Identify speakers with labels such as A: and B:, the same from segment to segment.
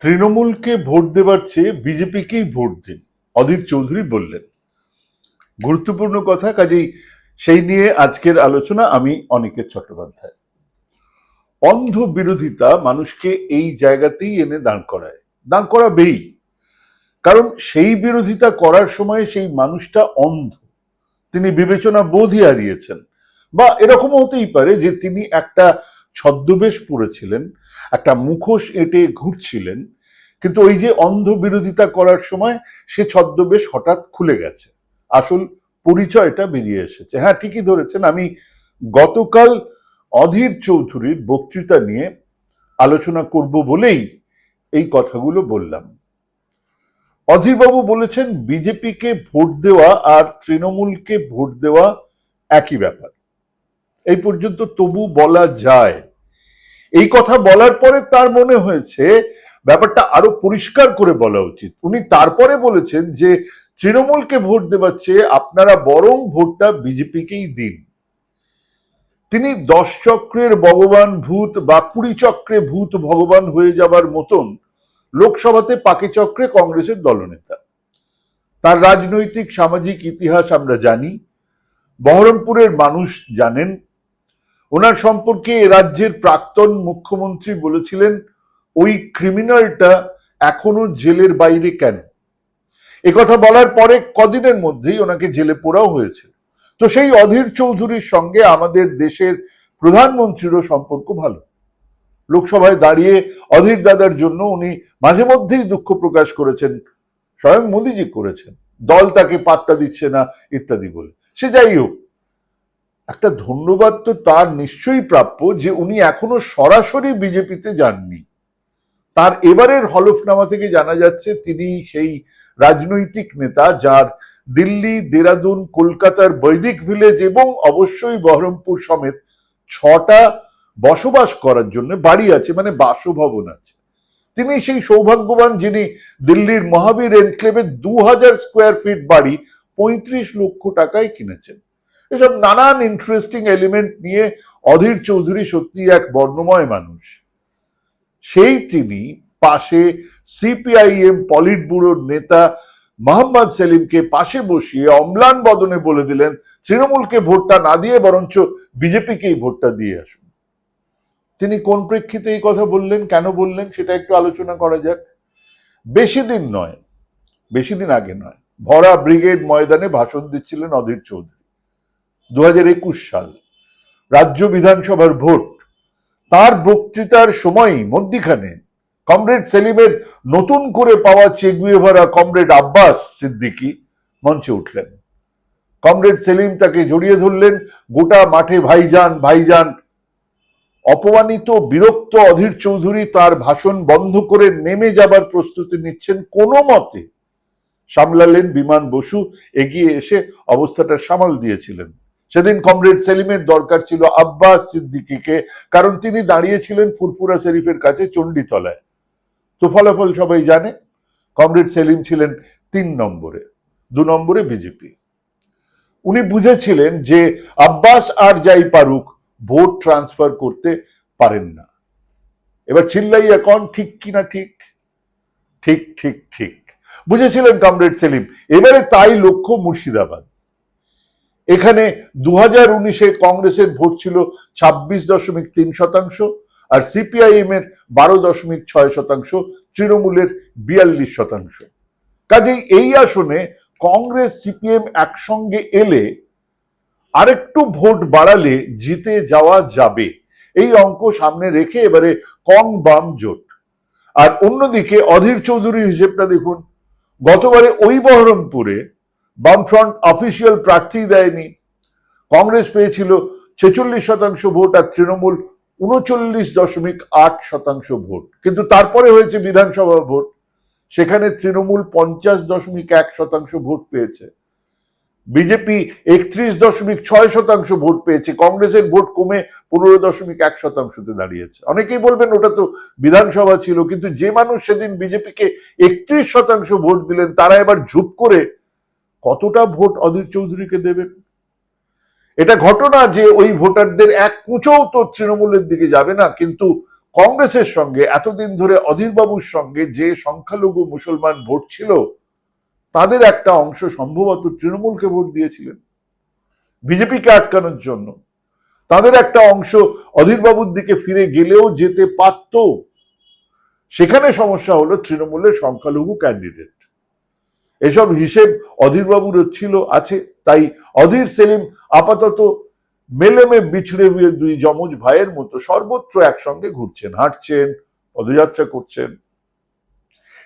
A: তৃণমূলকে ভোট দেবার চেয়ে বিজেপিকেই ভোট দিন, অধীর চৌধুরী বললেন। গুরুত্বপূর্ণ কথা, কাজেই সেই নিয়ে আজকের আলোচনা আমি অনিকেত চট্টোপাধ্যায়। অন্ধ বিরোধিতা মানুষকে এই জায়গাতেই এনে দাঁড় করায়। দাঁড় করাবেই। কারণ সেই বিরোধিতা করার সময় সেই মানুষটা অন্ধ। তিনি বিবেচনা বোধই হারিয়েছেন। বা এরকম হতেই পারে যে তিনি একটা ছদ্মবেশ পড়েছিলেন একটা মুখোশ এঁটে ঘুরছিলেন, কিন্তু ওই যে অন্ধ বিরোধিতা করার সময় সে ছদ্মবেশ হঠাৎ খুলে গেছে। আসল পরিচয়টা বেরিয়ে এসেছে। হ্যাঁ ঠিকই ধরেছেন, আমি গতকাল অধীর চৌধুরীর বক্তৃতা নিয়ে আলোচনা করব বলেই এই কথাগুলো বললাম। অধীরবাবু বলেছেন, বিজেপিকে ভোট দেওয়া আর তৃণমূলকে ভোট দেওয়া একই ব্যাপার। এই পর্যন্ত তবু বলা যায় এই কথা বলার পরে তার মনে হয়েছে, ব্যাপারটা আরও পরিষ্কার করে বলা উচিত। উনি তারপরে বলেছেন যে, তৃণমূলকে ভোট দেবার চেয়ে আপনারা বরং ভোটটা বিজেপিকেই দিন। তিনি দশ চক্রের ভগবান ভূত বা কুড়ি চক্রে ভূত ভগবান হয়ে যাবার মতন লোকসভাতে পাকে চক্রে কংগ্রেসের দলনেতা। তার রাজনৈতিক, সামাজিক ইতিহাস আমরা জানি। বহরমপুরের মানুষ জানেন ওনার সম্পর্কে রাজ্যের প্রাক্তন মুখ্যমন্ত্রী বলেছিলেন, ওই ক্রিমিনালটা এখনও জেলের বাইরে কেন? কথা বলার পরে কদিনের মধ্যেই ওনাকে জেলে পোড়াও হয়েছে। তো সেই অধীর চৌধুরীর সঙ্গে আমাদের দেশের প্রধানমন্ত্রীরও সম্পর্ক ভালো। লোকসভায় দাঁড়িয়ে অধীর দাদার জন্য উনি মাঝে মধ্যেই দুঃখ প্রকাশ করেছেন, স্বয়ং মোদিজি করেছেন। দল তাকে পাত্তা দিচ্ছে না, ইত্যাদি বলে। সে যাই হোক একটা ধন্যবাদ তো তার নিশ্চয়ই প্রাপ্য যে উনি এখনও সরাসরি বিজেপিতে যাননি। তার এবারের হলফনামা থেকে জানা যাচ্ছে তিনি সেই রাজনৈতিক নেতা যার দিল্লি, দেরাদুন, কলকাতার বৈদিক ভিলেজ এবং অবশ্যই বহরমপুর সমেত ছটা বসবাস করার জন্য বাড়ি আছে মানে বাসভবন আছে। তিনি সেই সৌভাগ্যবান যিনি দিল্লির মহাবীর এনক্লেভে দু হাজার স্কোয়ার ফিট বাড়ি পঁয়ত্রিশ লক্ষ টাকায় কিনেছেন। এসব নানান ইন্টারেস্টিং এলিমেন্ট নিয়ে অধীর চৌধুরী সত্যি এক বর্ণময় মানুষ। সেই তিনি পাশে সিপিআইএম পলিট ব্যুরোর নেতা মোহাম্মদ সেলিমকে পাশে বসিয়ে অম্লান বদনে বলে দিলেন, তৃণমূলকে ভোটটা না দিয়ে বরঞ্চ বিজেপিকেই ভোটটা দিয়ে আসুন। তিনি কোন প্রেক্ষিতে এই কথা বললেন, কেন বললেন, সেটা একটু আলোচনা করা যাক। বেশি দিন নয়, বেশি দিন আগে নয়, ভরা ব্রিগেড ময়দানে ভাষণ দিচ্ছিলেন অধীর চৌধুরী। দু হাজার একুশ সাল রাজ্য বিধানসভার ভোট। তার বক্তৃতার সময়ই মধ্যিখানে কমরেড সেলিমের নতুন করে পাওয়া চেগুয়ে ভরা কমরেড আব্বাস সিদ্দিকি মঞ্চে উঠলেন। কমরেড সেলিম তাকে জড়িয়ে ধরলেন গোটা মাঠে ভাইজান ভাইজান। অপমানিত, বিরক্ত অধীর চৌধুরী তার ভাষণ বন্ধ করে নেমে যাবার প্রস্তুতি নিচ্ছেন কোনো মতে। সামলালেন বিমান বসু, এগিয়ে এসে অবস্থাটা সামাল দিয়েছিলেন। সেদিন কমরেড সেলিমের দরকার ছিল আব্বাস সিদ্দিকিকে, কারণ তিনি দাঁড়িয়েছিলেন ফুরফুরা শরীফের কাছে চণ্ডীতলায়। তো ফলাফল সবাই জানে, কমরেড সেলিম ছিলেন তিন নম্বরে, দু নম্বরে বিজেপি। উনি বুঝেছিলেন যে আব্বাস আর যাই পারুক, ভোট ট্রান্সফার করতে পারেন না। এবার চিল্লাইয়া কন ঠিক কিনা ঠিক? ঠিক ঠিক ঠিক। বুঝেছিলেন কমরেড সেলিম, এবারে তাই লক্ষ্য মুর্শিদাবাদ। এখানে দু হাজার উনিশে কংগ্রেসের ভোট ছিল ছাব্বিশ দশমিক তিন শতাংশ আর সিপিআইএম এর বারো দশমিক ছয় শতাংশ, তৃণমূলের বিয়াল্লিশ শতাংশ। কাজেই এই আসনে কংগ্রেস, সিপিএম একসঙ্গে এলে আরেকটু ভোট বাড়ালে জিতে যাওয়া যাবে। এই অঙ্ক সামনে রেখে এবারে কং বাম জোট। আর অন্যদিকে অধীর চৌধুরীর হিসেবটা দেখুন, গতবারে ওই বহরমপুরে বামফ্রন্ট অফিসিয়াল প্রার্থী দেয়নি। কংগ্রেস পেয়েছিল ছেচল্লিশ শতাংশ ভোট আর তৃণমূল উনচল্লিশ দশমিক আট শতাংশ ভোট। কিন্তু তারপরে হয়েছে বিধানসভা ভোট। সেখানে তৃণমূল পঞ্চাশ দশমিক এক শতাংশ ভোট পেয়েছে। বিজেপি একত্রিশ দশমিক ছয় শতাংশ ভোট পেয়েছে। কংগ্রেসের ভোট কমে পনেরো দশমিক এক শতাংশতে দাঁড়িয়েছে। অনেকেই বলবেন ওটা তো বিধানসভা ছিল, কিন্তু যে মানুষ সেদিন বিজেপিকে একত্রিশ শতাংশ ভোট দিলেন, তারা এবার ঝুপ করে কতটা ভোট অধীর চৌধুরীকে দেবেন এটা ঘটনা যে ওই ভোটারদের এক কুচও তো তৃণমূলের দিকে যাবে না, কিন্তু কংগ্রেসের সঙ্গে, এতদিন ধরে অধীরবাবুর সঙ্গে যে সংখ্যালঘু মুসলমান ভোট ছিল, তাদের একটা অংশ সম্ভবত তৃণমূলকে ভোট দিয়েছিলেন, বিজেপিকে আটকানোর জন্য। তাদের একটা অংশ অধীরবাবুর দিকে ফিরে গেলেও যেতে পারত। সেখানে সমস্যা হলো তৃণমূলের সংখ্যালঘু ক্যান্ডিডেট এসব হিসেব অধীরবাবুর ছিল, আছে। তাই অধীর সেলিম আপাতত মেলেমে বিছড়ে বিয়ে দুই যমজ ভাইয়ের মতো সর্বত্র একসঙ্গে ঘুরছেন, হাঁটছেন, পদযাত্রা করছেন।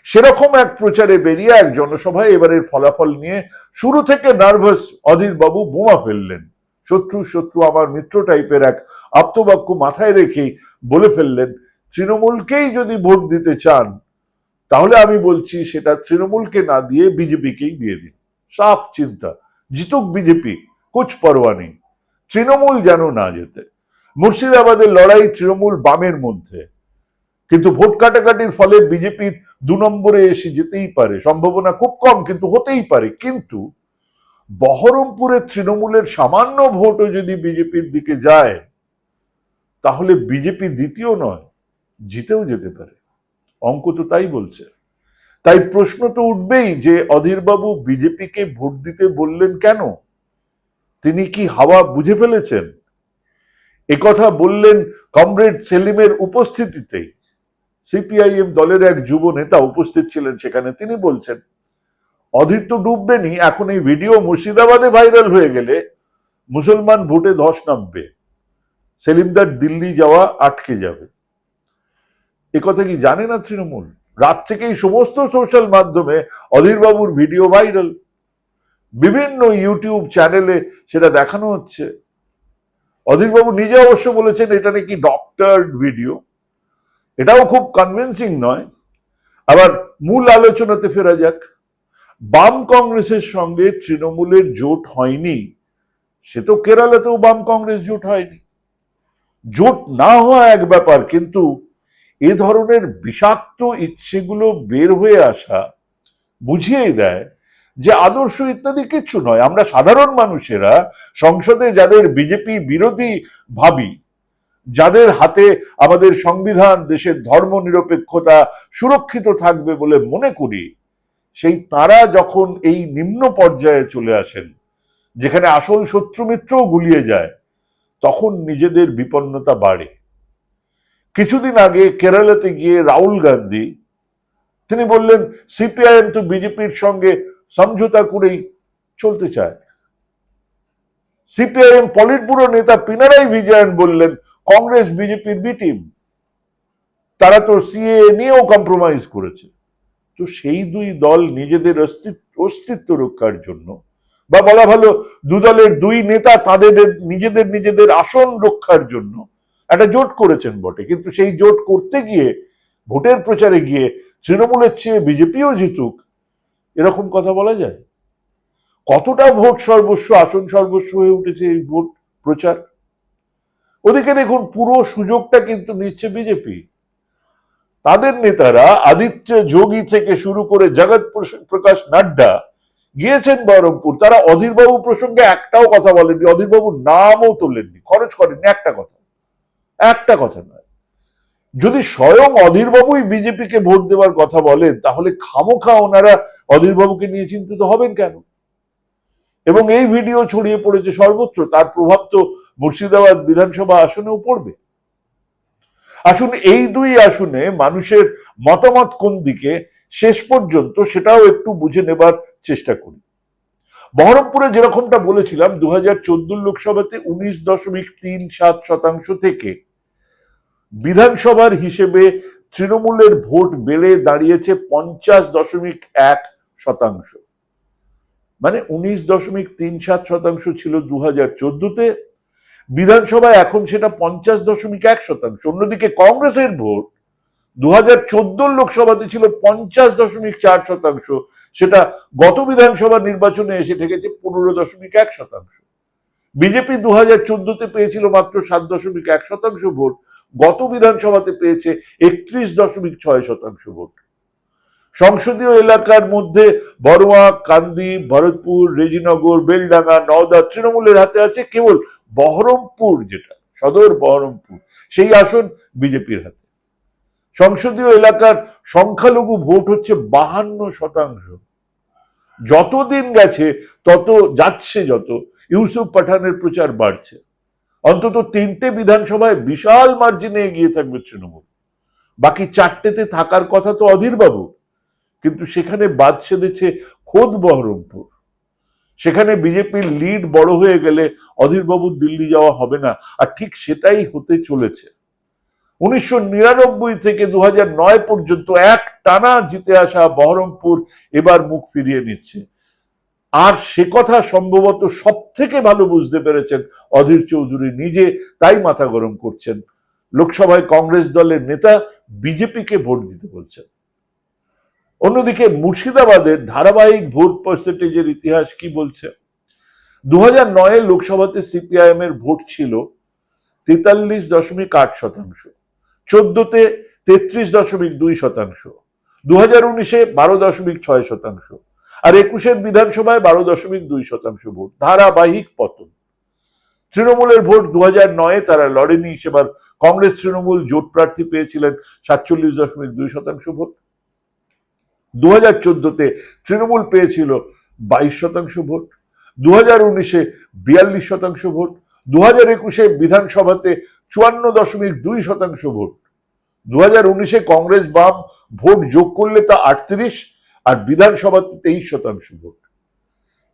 A: সেরকম এক প্রচারে বেরিয়ে এক জনসভায় এবারের ফলাফল নিয়ে শুরু থেকে নার্ভাস অধীর বাবু বোমা ফেললেন। শত্রু শত্রু আমার মিত্র টাইপের এক আপ্তবাক্য মাথায় রেখেই বলে ফেললেন, তৃণমূলকেই যদি ভোট দিতে চান তাহলে আমি বলছি সেটা তৃণমূলকে না দিয়ে বিজেপিকেই দিয়ে দিন। সাফ চিন্তা। জিতুক বিজেপি, কুছ পরোয়া নেই। তৃণমূল যেন না যেতে মুর্শিদাবাদের লড়াই তৃণমূল বামের মধ্যে। কিন্তু ভোট কাটাকাটির ফলে বিজেপির দু নম্বরে এসে যেতেই পারে। সম্ভাবনা খুব কম, কিন্তু হতেই পারে। কিন্তু বহরমপুরে তৃণমূলের সামান্য ভোটও যদি বিজেপির দিকে যায়, তাহলে বিজেপি দ্বিতীয় নয়, জিতেও যেতে পারে। অঙ্ক তো তাই বলছে। তাই প্রশ্ন তো উঠবেই যে অধীরবাবু বিজেপিকে ভোট দিতে বললেন কেন? তিনি কি হাওয়া বুঝে ফেলেছেন? একথা বললেন কমরেড সেলিমের উপস্থিতিতেই সিপিআইএম দলের এক যুব নেতা উপস্থিত ছিলেন সেখানে। তিনি বলছেন, অধীর তো ডুববেনি, এখন এই ভিডিও মুর্শিদাবাদে ভাইরাল হয়ে গেলে মুসলমান ভোটে ধস নামবে। সেলিমদার দিল্লি যাওয়া আটকে যাবে। কথা কি জানে না তৃণমূল? রাত থেকেই সমস্ত সোশ্যাল মাধ্যমে অধীরবাবুর ভিডিও ভাইরাল বিভিন্ন ইউটিউব চ্যানেলে সেটা দেখানো হচ্ছে। অধীরবাবু নিজে অবশ্য বলেছেন, এটা নাকি ডক্টর ভিডিও এটাও খুব কনভিন্সিং নয়। আবার মূল আলোচনাতে ফেরা যাক। বাম কংগ্রেসের সঙ্গে তৃণমূলের জোট হয়নি। সে তো কেরালাতেও বাম কংগ্রেস জোট হয়নি। জোট না হওয়া এক ব্যাপার, কিন্তু এ ধরনের বিষাক্ত ইচ্ছেগুলো বের হয়ে আসা বুঝিয়ে দেয় যে আদর্শ ইত্যাদি কিছু নয়। আমরা সাধারণ মানুষেরা, সংসদে যাদের বিজেপি বিরোধী ভাবি, যাদের হাতে আমাদের সংবিধান, দেশের ধর্ম নিরপেক্ষতা সুরক্ষিত থাকবে বলে মনে করি, সেই তারা যখন এই নিম্ন পর্যায়ে চলে আসেন, যেখানে আসল শত্রু মিত্রও গুলিয়ে যায়, তখন নিজেদের বিপন্নতা বাড়ে। কিছুদিন আগে কেরালাতে গিয়ে রাহুল গান্ধী, তিনি বললেন, সিপিআইএম তো বিজেপির সঙ্গে সমঝোতা করেই চলতে চায়। সিপিআইএম পলিট ব্যুরো নেতা পিনারাই বিজয়ন বললেন, কংগ্রেস, বিজেপির বি টিম, তারা তো সিএ নিয়েও কম্প্রোমাইজ করেছে। তো সেই দুই দল নিজেদের অস্তিত্ব রক্ষার জন্য, বা বলা ভালো দু দলের দুই নেতা তাদের নিজেদের নিজেদের আসন রক্ষার জন্য একটা জোট করেছেন বটে। কিন্তু সেই জোট করতে গিয়ে, ভোটের প্রচারে গিয়ে তৃণমূলের চেয়ে বিজেপিও জিতুক, এরকম কথা বলা যায়? কতটা ভোট সর্বস্ব, আসন সর্বস্ব হয়ে উঠেছে এই ভোট প্রচার? ওদিকে দেখুন, পুরো সুযোগটা কিন্তু নিচ্ছে বিজেপি। তাদের নেতারা আদিত্য যোগী থেকে শুরু করে জগৎ প্রকাশ নাড্ডা গিয়েছেন বহরমপুর। তারা অধীরবাবু প্রসঙ্গে একটাও কথা বলেননি, অধীরবাবুর নামও তোলেননি, খরচ করেননি, একটা কথা। একটা কথা নয়। যদি স্বয়ং অধীরবাবুই বিজেপিকে ভোট দেওয়ার কথা বলেন, তাহলে খামোখা ওনারা অধীরবাবুকে নিয়ে চিন্তিত হবেন কেন? এবং এই ভিডিও ছড়িয়ে পড়েছে সর্বত্র, তার প্রভাব তো মুর্শিদাবাদ বিধানসভা আসনেও পড়বে। আসুন, এই দুই আসনে মানুষের মতামত কোন দিকে, শেষ পর্যন্ত সেটাও একটু বুঝে নেবার চেষ্টা করি। বহরমপুরে যেরকমটা বলেছিলাম দু হাজার চোদ্দ লোকসভাতে উনিশ দশমিক তিন সাত শতাংশ থেকে বিধানসভার হিসেবে তৃণমূলের ভোট বেড়ে দাঁড়িয়েছে পঞ্চাশ দশমিক এক শতাংশ। মানে উনিশ দশমিক তিন সাত শতাংশ ছিল দু হাজার চোদ্দতে। বিধানসভায় এখন সেটা পঞ্চাশ দশমিক এক শতাংশ। অন্যদিকে কংগ্রেসের ভোট দু হাজার চোদ্দোর লোকসভাতে ছিল পঞ্চাশ দশমিক চার শতাংশ। সেটা গত বিধানসভা নির্বাচনে এসে ঠেকেছে পনেরো দশমিক এক শতাংশ। বিজেপি দু হাজার চোদ্দতে পেয়েছিল মাত্র সাত দশমিক এক শতাংশ ভোট। গত বিধানসভাতে পেয়েছে একত্রিশ দশমিক ছয় শতাংশ ভোট। সংসদীয় এলাকার মধ্যে বড়োয়া, কান্দি, ভরতপুর, রেজিনগর, বেলডাঙ্গা, নওদা তৃণমূলের হাতে আছে কেবল বহরমপুর যেটা, সদর বহরমপুর, সেই আসন বিজেপির হাতে। সংসদীয় এলাকার সংখ্যালঘু ভোট হচ্ছে বাহান্ন শতাংশ। যতদিন গেছে, তত যাচ্ছে যত, ইউসুফ পাঠানের প্রচার বাড়ছে। অন্তত তিনটে বিধানসভায় বিশাল মার্জিনে এগিয়ে থাকবে তৃণমূল। বাকি চারটেতে থাকার কথা তো অধীর বাবু কিন্তু সেখানে বাদ সেধেছে খোদ বহরমপুর। সেখানে বিজেপির লিড বড় হয়ে গেলে অধীরবাবুর দিল্লি যাওয়া হবে না, আর ঠিক সেটাই হতে চলেছে। উনিশশো নিরানব্বই থেকে দু পর্যন্ত এক টানা জিতে আসা বহরমপুর এবার মুখ ফিরিয়ে নিচ্ছে। আর সে কথা সম্ভবত সব থেকে ভালো বুঝতে পেরেছেন অধীর চৌধুরী। নিজে তাই মাথা গরম করছেন। লোকসভায় কংগ্রেস দলের নেতা বিজেপিকে ভোট দিতে বলছেন। অন্যদিকে মুর্শিদাবাদের ধারাবাহিক ভোট পার্সেন্টেজের ইতিহাস কি বলছে? দু হাজার নয়ে লোকসভাতে সিপিআইএম এর ভোট ছিল তেতাল্লিশ দশমিক আট শতাংশ, চোদ্দতে তেত্রিশ দশমিক দুই শতাংশ দু হাজার উনিশে বারো দশমিক ছয় শতাংশ আর একুশের বিধানসভায় বারো দশমিক দুই শতাংশ ভোট। ধারাবাহিক পতন। তৃণমূলের ভোট দু হাজার নয়ে তারা লড়েনি, সেবার কংগ্রেস তৃণমূল জোট প্রার্থী পেয়েছিলেন সাতচল্লিশ দশমিক দুই শতাংশ ভোট। দু হাজার চোদ্দতে তৃণমূল পেয়েছিল বাইশ শতাংশ ভোট। দু হাজার উনিশে বিয়াল্লিশ শতাংশ ভোট। দু হাজার একুশে বিধানসভাতে চুয়ান্ন দশমিক দুই শতাংশ ভোট। দু হাজার উনিশে কংগ্রেস বাম ভোট যোগ করলে তা আটত্রিশ আর বিধানসভাতে তেইশ শতাংশ ভোট।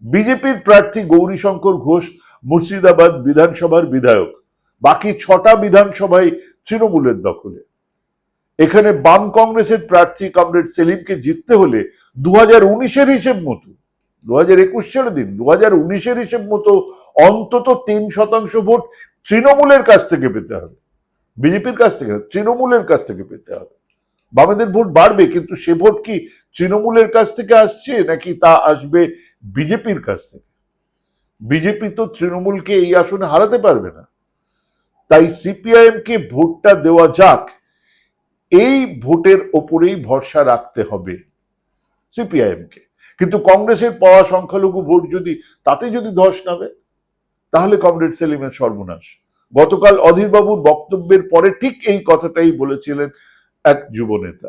A: বিজেপির প্রার্থী গৌরীশঙ্কর ঘোষ মুর্শিদাবাদ বিধানসভার বিধায়ক। বাকি ছটা বিধানসভায় তৃণমূলের দখলে। এখানে বাম কংগ্রেসের প্রার্থী কমরেড সেলিমকে জিততে হলে দু হাজার উনিশের হিসেব মতো দু হাজার একুশ ছেড়ে দিন দু হাজার উনিশের হিসেব মতো অন্তত তিন শতাংশ ভোট তৃণমূলের কাছ থেকে পেতে হবে। বিজেপির কাছ থেকে তৃণমূলের কাছ থেকে পেতে হবে। বামেদের ভোট বাড়বে, কিন্তু সে ভোট কি তৃণমূলের কাছ থেকে আসছে নাকি তা আসবে বিজেপির কাছ থেকে? বিজেপি তো তৃণমূলকে এই আসনে হারাতে পারবে না। তাই সিপিআইএম কে ভোটটা দেওয়া যাক, এই ভোটের ওপরেই ভরসা রাখতে হবে সিপিআইএম কে কিন্তু কংগ্রেসের পাওয়া সংখ্যালঘু ভোট যদি, তাতে যদি ধস নামে, তাহলে কমরেড সেলিমের সর্বনাশ। গতকাল অধীরবাবুর বক্তব্যের পরে ঠিক এই কথাটাই বলেছিলেন এক যুব নেতা।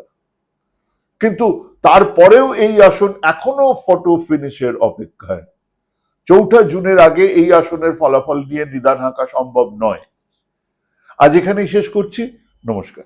A: কিন্তু তারপরেও এই আসন এখনও ফটো ফিনিশের অপেক্ষায়। চৌঠা জুনের আগে এই আসনের ফলাফল নিয়ে নিদান হাঁকা সম্ভব নয়। আজ এখানেই শেষ করছি। নমস্কার।